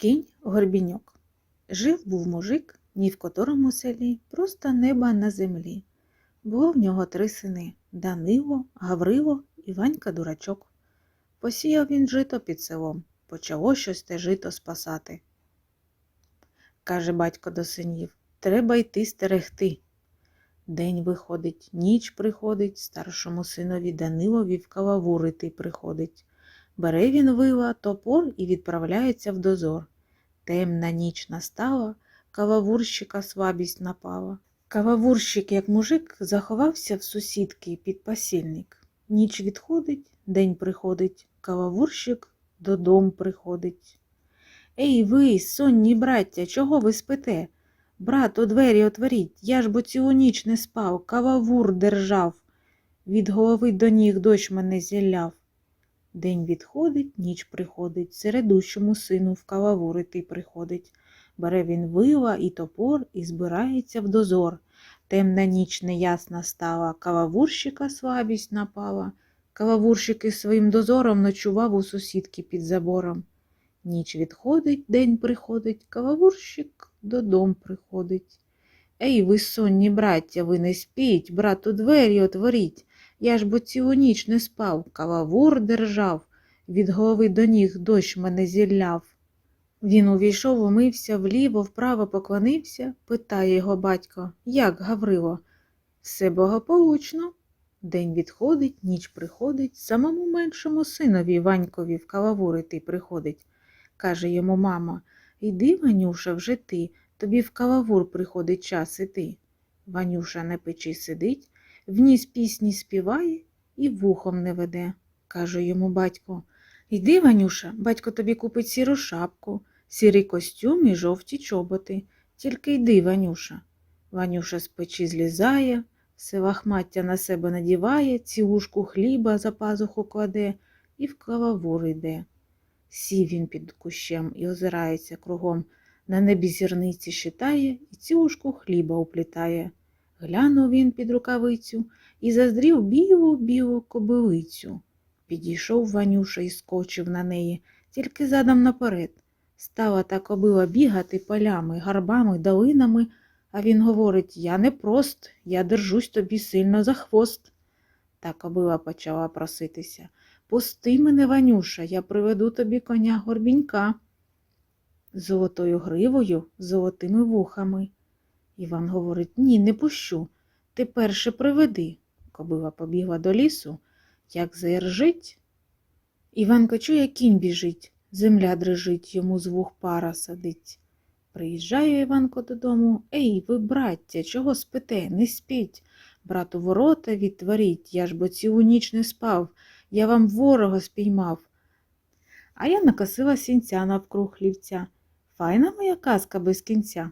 Кінь горбіньок. Жив був мужик, ні в котрому селі, просто неба на землі. Було в нього три сини Данило, Гаврило і Ванька дурачок. Посіяв він жито під селом, почало щось те жито спасати. Каже батько до синів, треба йти стерегти. День виходить, ніч приходить, старшому синові Данилові в калавурити приходить. Бере він вила, топор і відправляється в дозор. Темна ніч настала, кававурщика слабість напала. Кававурщик, як мужик, заховався в сусідки під пасільник. Ніч відходить, день приходить, кававурщик додому приходить. Ей ви, сонні браття, чого ви спите? Брат, у двері отворіть, я ж бо цілу ніч не спав, кававур держав. Від голови до ніг дощ мене зілляв. День відходить, ніч приходить, середущому сину в кававурити приходить. Бере він вила і топор і збирається в дозор. Темна ніч неясна стала, кававурщика слабість напала. Кававурщик із своїм дозором ночував у сусідки під забором. Ніч відходить, день приходить, кававурщик додому приходить. Ей, ви сонні браття, ви не спіть, брату двері отворіть. Я ж бо цілу ніч не спав, кававур держав, від голови до ніг дощ мене зілляв. Він увійшов, умився, вліво, вправо поклонився, питає його батько, як, Гаврило? Все благополучно. День відходить, ніч приходить, самому меншому синові Ванькові в калавурити приходить. Каже йому мама, Іди, Ванюша, вже ти, тобі в калавур приходить час іти. Ванюша на печі сидить, вніс пісні співає і вухом не веде. Каже йому батько Йди, Ванюша, батько тобі купить сіру шапку, сірий костюм і жовті чоботи. Тільки йди, Ванюша. Ванюша з печі злізає, все лахмаття на себе надіває, цілушку хліба за пазуху кладе і в калавур йде. Сів він під кущем і озирається кругом, на небі зірниці щитає і цілушку хліба уплітає. Глянув він під рукавицю і заздрів білу білу кобилицю. Підійшов Ванюша і скочив на неї, тільки задом наперед. Стала та кобила бігати полями, гарбами, долинами, а він говорить Я не прост, я держусь тобі сильно за хвост. Та кобила почала проситися. Пусти мене, Ванюша, я приведу тобі коня горбінька. Золотою гривою, золотими вухами. Іван говорить Ні, не пущу. Ти перше приведи. Кобила побігла до лісу, як заіржить. Іванко чує, кінь біжить, земля дрижить, йому з вух пара садить. Приїжджає Іванко додому. Ей, ви, браття, чого спите? Не спіть. Брату ворота відтворіть, я ж бо цілу ніч не спав, я вам ворога спіймав. А я накосила сінця навкруг хлівця. Файна моя казка без кінця.